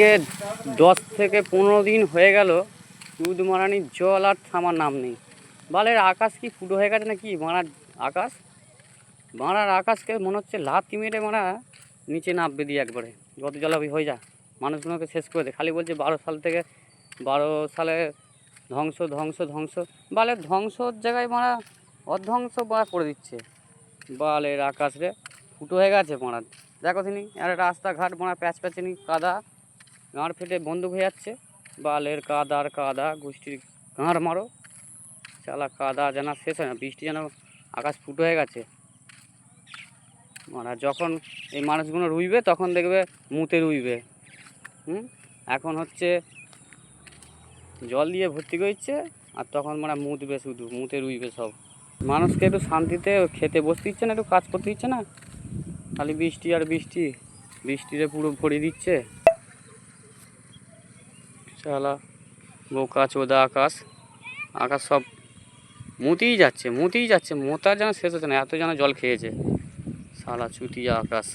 আজকে দশ থেকে পনেরো দিন হয়ে গেল দুধ মারানির জল আর থামার নাম নেই। বালের আকাশ কি ফুটো হয়ে গেছে নাকি? মারার আকাশ? মারার আকাশকে মনে হচ্ছে লাথি মেরে মারা নিচে নামবে দিয়ে একবারে। যত জলাবি হয়ে যা। মানুষগুলোকে শেষ করে দে। খালি বলছে বারো সাল থেকে বারো সালে ধ্বংস ধ্বংস ধ্বংস। বালের ধ্বংসর জায়গায় মারা অধ্বংস মারা করে দিচ্ছে। বালের আকাশ রে ফুটো হয়ে গেছে মারা দেখো তিনি, আর রাস্তাঘাট মারা প্যাচ প্যাচেনি কাদা। গাঁড় ফেটে বন্দুক হয়ে যাচ্ছে। বালের কাদার কাদা, গোষ্ঠীর গাঁড় মারো। চালা কাদা যেন শেষ হয় না, বৃষ্টি যেন আকাশ ফুটো হয়ে গেছে। মানে যখন এই মানুষগুলো রুইবে, তখন দেখবে মুতে রুইবে। হুম? এখন হচ্ছে জল দিয়ে ভর্তি করছে, আর তখন মানে মুতবে শুধু, মুতে রুইবে সব। মানুষকে একটু শান্তিতে খেতে বসতে দিচ্ছে না, একটু কাজ করতে দিচ্ছে না? খালি বৃষ্টি আর বৃষ্টি। বৃষ্টিতে পুরো ভরিয়ে দিচ্ছে। শালা বোকা চোদা আকাশ। আকাশ সব মুতেই যাচ্ছে মুতেই যাচ্ছে, মোতার যেন শেষ হচ্ছে না, এত যেন জল খেয়েছে। শালা চুতিয়া আকাশ।